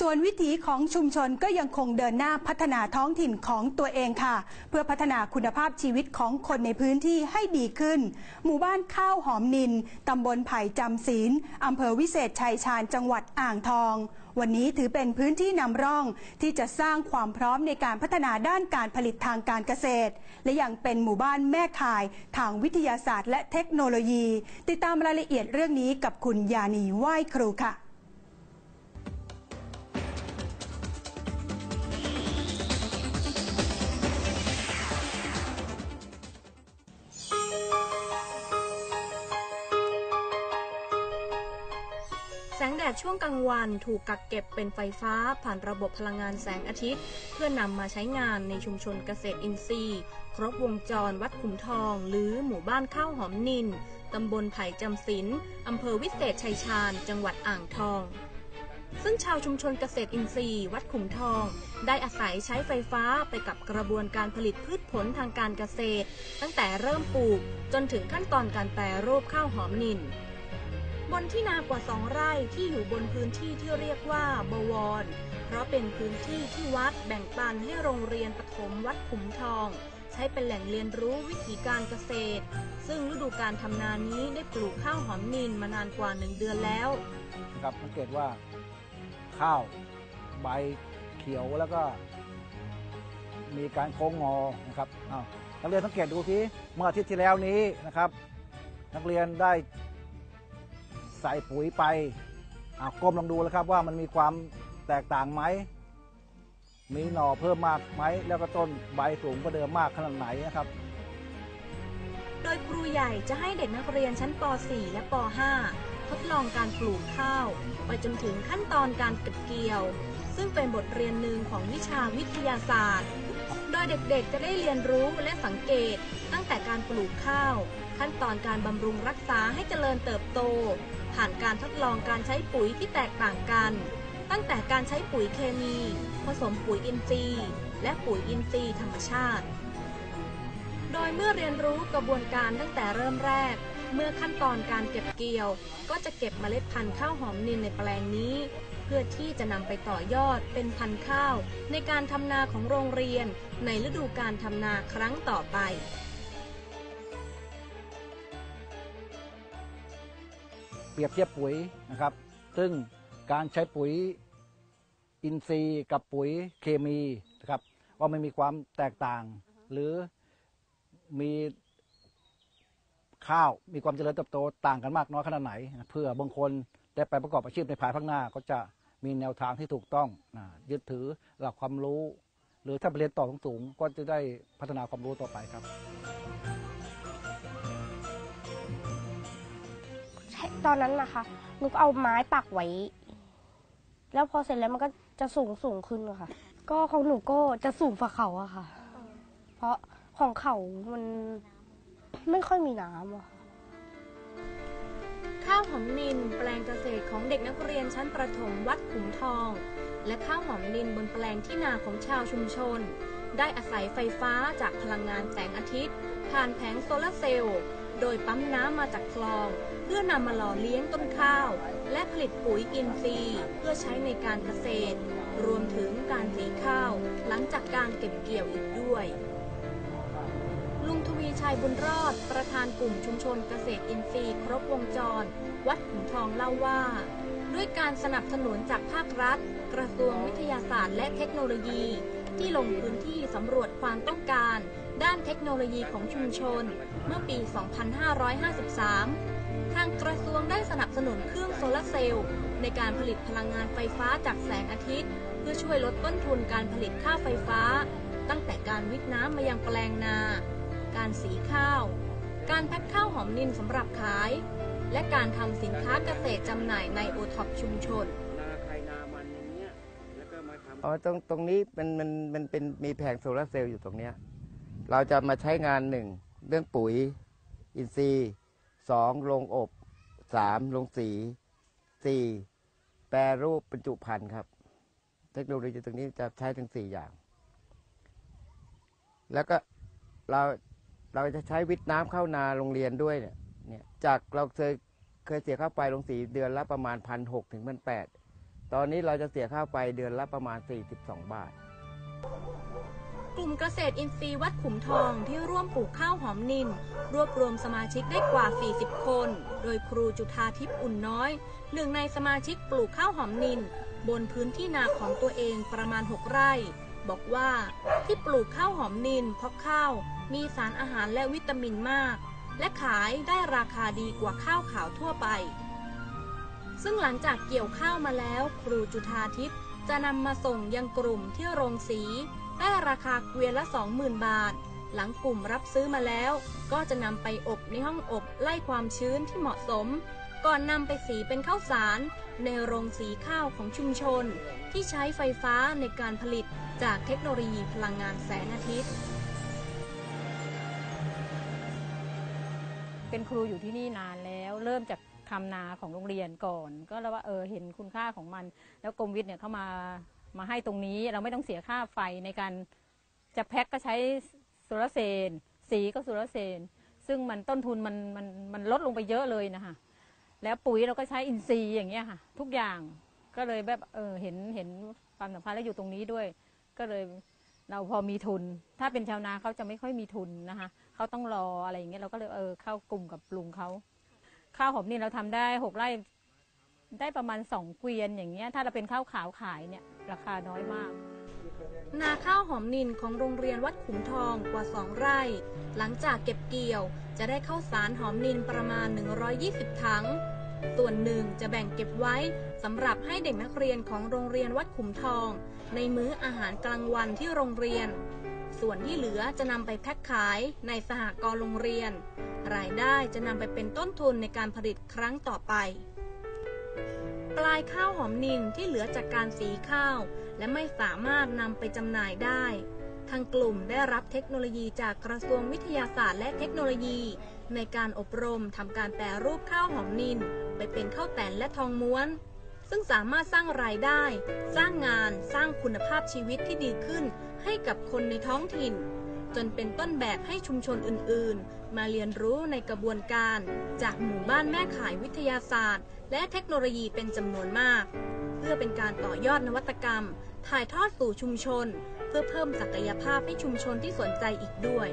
ส่วนวิถีของชุมชนก็ยังคงเดินหน้าพัฒนาท้องถิ่นของตัวเองค่ะ เพื่อพัฒนาคุณภาพชีวิตของคนในพื้นที่ให้ดีขึ้น หมู่บ้านข้าวหอมนินตำบลไผ่จำศีลอำเภอวิเศษชัยชาญจังหวัดอ่างทอง วันนี้ถือเป็นพื้นที่นำร่องที่จะสร้างความพร้อมในการพัฒนาด้านการผลิตทางการเกษตร และยังเป็นหมู่บ้านแม่ข่ายทางวิทยาศาสตร์ และเทคโนโลยี ติดตามรายละเอียดเรื่องนี้กับคุณยานีไหว้ครูค่ะ แสงแดดช่วงกลางวันถูกกักเก็บเป็นไฟฟ้าผ่านระบบพลังงานแสงอาทิตย์ เพื่อนำมาใช้งานในชุมชนเกษตรอินทรีย์ ครบวงจรวัดขุมทอง หรือหมู่บ้านข้าวหอมนินตำบลไผ่จำศีลอำเภอวิเศษชัยชาญ จังหวัดอ่างทองซึ่งชาวชุมชนเกษตรอินทรีย์ วัดขุมทอง ได้อาศัยใช้ไฟฟ้าไปกับกระบวนการผลิตพืชผลทางการเกษตร ตั้งแต่เริ่มปลูกจนถึงขั้นตอนการแปรรูปข้าวหอมนิน บนที่นากว่าสองไร่ที่อยู่บนพื้นที่ที่เรียกว่าบวร เพราะเป็นพื้นที่ที่วัดแบ่งปันให้โรงเรียนปฐมวัดขุมทอง ใช้เป็นแหล่งเรียนรู้วิถีการเกษตร ซึ่งฤดูการทำนานี้ได้ปลูกข้าวหอมนินมานานกว่าหนึ่งเดือนแล้วนะครับสังเกตว่าข้าวใบเขียวแล้วก็ มีการโค้งงอนะครับอ้าวนักเรียนสังเกตดูทีเมื่ออาทิตย์ที่แล้วนี้นะครับ นักเรียนได้ ใส่ปุ๋ยไปอ้าก้มลองดูแล้วครับว่ามันมีความแตกต่างไหม มีหน่อเพิ่มมากไหม แล้วก็ต้นใบสูงกว่าเดิมมากขนาดไหนนะครับ โดยครูใหญ่จะให้เด็กนักเรียนชั้นป .4 และป .5 ทดลองการปลูกข้าว ไปจนถึงขั้นตอนการเก็บเกี่ยว ซึ่งเป็นบทเรียนหนึ่งของวิชาวิทยาศาสตร์ โดยเด็กๆจะได้เรียนรู้และสังเกต ตั้งแต่การปลูกข้าว ขั้นตอนการบำรุงรักษาให้เจริญเติบโต ผ่านการทดลองการใช้ปุ๋ยที่แตกต่างกัน ตั้งแต่การใช้ปุ๋ยเคมี ผสมปุ๋ยอินทรีย์ และปุ๋ยอินทรีย์ธรรมชาติ โดยเมื่อเรียนรู้กระบวนการตั้งแต่เริ่มแรก เมื่อขั้นตอนการเก็บเกี่ยว ก็จะเก็บเมล็ดพันธุ์ข้าวหอมนินในแปลงนี้ เพื่อที่จะนำไปต่อยอดเป็นพันธุ์ข้าว ในการทำนาของโรงเรียน ในฤดูการทำนาครั้งต่อไป เปรียบเทียบปุ๋ยนะครับ ซึ่งการใช้ปุ๋ยอินทรีย์กับปุ๋ยเคมีนะครับว่ามันมีความแตกต่าง หรือมีข้าวมีความเจริญเติบโตต่างกันมากน้อยขนาดไหน เพื่อบางคนได้ไปประกอบอาชีพในภายภาคหน้า ก็จะมีแนวทางที่ถูกต้องยึดถือหลักความรู้ หรือถ้าไปเรียนต่อสูงๆก็จะได้พัฒนาความรู้ต่อไปครับ ตอนนั้นนะคะหนูก็เอาไม้ปักไว้ แล้วพอเสร็จแล้วมันก็จะสูงสูงขึ้นอะค่ะ ก็ของหนูก็จะสูงฝ่าเขาอะค่ะ เพราะของเขามันไม่ค่อยมีน้ำอะค่ะข้าวหอมนินแปลงเกษตรของเด็กนักเรียนชั้นประถมวัดขุมทอง และข้าวหอมนินบนแปลงที่นาของชาวชุมชน ได้อาศัยไฟฟ้าจากพลังงานแสงอาทิตย์ ผ่านแผงโซลาร์เซลล์ โดยปั๊มน้ำมาจากคลอง เพื่อนำมาหล่อเลี้ยงต้นข้าว และผลิตปุ๋ยอินทรีย์ เพื่อใช้ในการเกษตร รวมถึงการสีข้าว หลังจากการเก็บเกี่ยวอีกด้วย ลุงทวีชัยบุญรอด ประธานกลุ่มชุมชนเกษตรอินทรีย์ครบวงจร วัดขุนทองเล่าว่า ด้วยการสนับสนุนจากภาครัฐ กระทรวงวิทยาศาสตร์ และเทคโนโลยี ที่ลงพื้นที่สำรวจความต้องการด้านเทคโนโลยีของชุมชน เมื่อปี 2553างกระทรวงได้สนับสนุนเครื่องโซลาร์เซลล์ในการผลิตพลังงานไฟฟ้าจากแสงอาทิตย์ เพื่อช่วยลดต้นทุนการผลิตค่าไฟฟ้า ตั้งแต่การวิทน้ำมายังแปลงนา การสีข้าว การแพ็คข้าวหอมนินสำหรับขาย และการทำสินค้าเกษตรจำหน่ายในโอท็อปชุมชนอ๋อตรงตรงนี้มันมันมันเป็นมีแผงโซลาร์เซลล์อยู่ตรงเนี้ยเราจะมาใช้งานหนึ่งเรื่องปุ๋ย อินทรีย์สองลงอบ สามลงสีสี่แปรรูปบรรจุภัณฑ์ครับ เทคโนโลยีตรงนี้จะใช้ถึงสี่อย่าง แล้วก็เราเราจะใช้วิทย์น้ำเข้านาโรงเรียนด้วยเนี่ยเนี่ยจากเราเคยเคยเสียค่าไฟลงสีเดือนละประมาณพันหกถึงพันแปดตอนนี้เราจะเสียค่าไฟเดือนละประมาณ42บาท ลุ่มเกษตรอินทรีย์วัดขุมทองที่ร่วมปลูกข้าวหอมนิน รวบรวมสมาชิกได้กว่า 40 คน โดยครูจุธาทิพย์อุ่นน้อย หนึ่งในสมาชิกปลูกข้าวหอมนิน บนพื้นที่นาของตัวเองประมาณ 6 ไร่ บอกว่าที่ปลูกข้าวหอมนินเพราะข้าว มีสารอาหารและวิตามินมาก และขายได้ราคาดีกว่าข้าวขาวทั่วไป ซึ่งหลังจากเกี่ยวข้าวมาแล้ว ครูจุธาทิพย์ จะนำมาส่งยังกลุ่มที่โรงสี ได้ราคาเกวียนละ 20,000 บาท หลังกลุ่มรับซื้อมาแล้ว ก็จะนำไปอบในห้องอบไล่ความชื้นที่เหมาะสม ก่อนนำไปสีเป็นข้าวสาร ในโรงสีข้าวของชุมชน ที่ใช้ไฟฟ้าในการผลิตจากเทคโนโลยีพลังงานแสงอาทิตย์เป็นครูอยู่ที่นี่นานแล้ว เริ่มจาก ทำนาของโรงเรียนก่อน ก็แล้วว่าเออเห็นคุณค่าของมัน แล้วกรมวิทย์เนี่ยเข้ามามาให้ตรงนี้เราไม่ต้องเสียค่าไฟในการจะแพ็คก็ใช้โซลาร์เซลล์สีก็โซลาร์เซลล์ซึ่งมันต้นทุนมันมันมันลดลงไปเยอะเลยนะคะแล้วปุ๋ยเราก็ใช้อินทรีย์อย่างเงี้ยค่ะ ทุกอย่างก็เลยแบบเออเห็นเห็นความสำคัญแล้วอยู่ตรงนี้ด้วย ก็เลยเราพอมีทุน ถ้าเป็นชาวนาเขาจะไม่ค่อยมีทุนนะคะเขาต้องรออะไรอย่างเงี้ยเราก็เลยเออเข้ากลุ่มกับลุงเขา ข้าวหอมนี่เราทำได้หกไร่ได้ประมาณสองเกวียนอย่างเงี้ย ถ้าเราเป็นข้าวขาวขายเนี่ย ราคาน้อยมาก นาข้าวหอมนินของโรงเรียนวัดขุมทองกว่า2ไร่ หลังจากเก็บเกี่ยว จะได้ข้าวสารหอมนินประมาณ 120 ถัง ส่วนหนึ่งจะแบ่งเก็บไว้สำหรับให้เด็กนักเรียนของโรงเรียนวัดขุมทอง ในมื้ออาหารกลางวันที่โรงเรียน ส่วนที่เหลือจะนำไปแพ็คขายในสหกรณ์โรงเรียน รายได้จะนำไปเป็นต้นทุนในการผลิตครั้งต่อไป ปลายข้าวหอมนินที่เหลือจากการสีข้าว และไม่สามารถนำไปจำหน่ายได้ ทางกลุ่มได้รับเทคโนโลยีจากกระทรวงวิทยาศาสตร์และเทคโนโลยี ในการอบรมทำการแปรรูปข้าวหอมนินไปเป็นข้าวแตนและทองม้วนซึ่งสามารถสร้างรายได้ สร้างงาน สร้างคุณภาพชีวิตที่ดีขึ้น ให้กับคนในท้องถิ่น จนเป็นต้นแบบให้ชุมชนอื่นๆ มาเรียนรู้ในกระบวนการ จากหมู่บ้านแม่ขายวิทยาศาสตร์ และเทคโนโลยีเป็นจำนวนมาก เพื่อเป็นการต่อยอดนวัตกรรม ถ่ายทอดสู่ชุมชน เพื่อเพิ่มศักยภาพให้ชุมชนที่สนใจอีกด้วย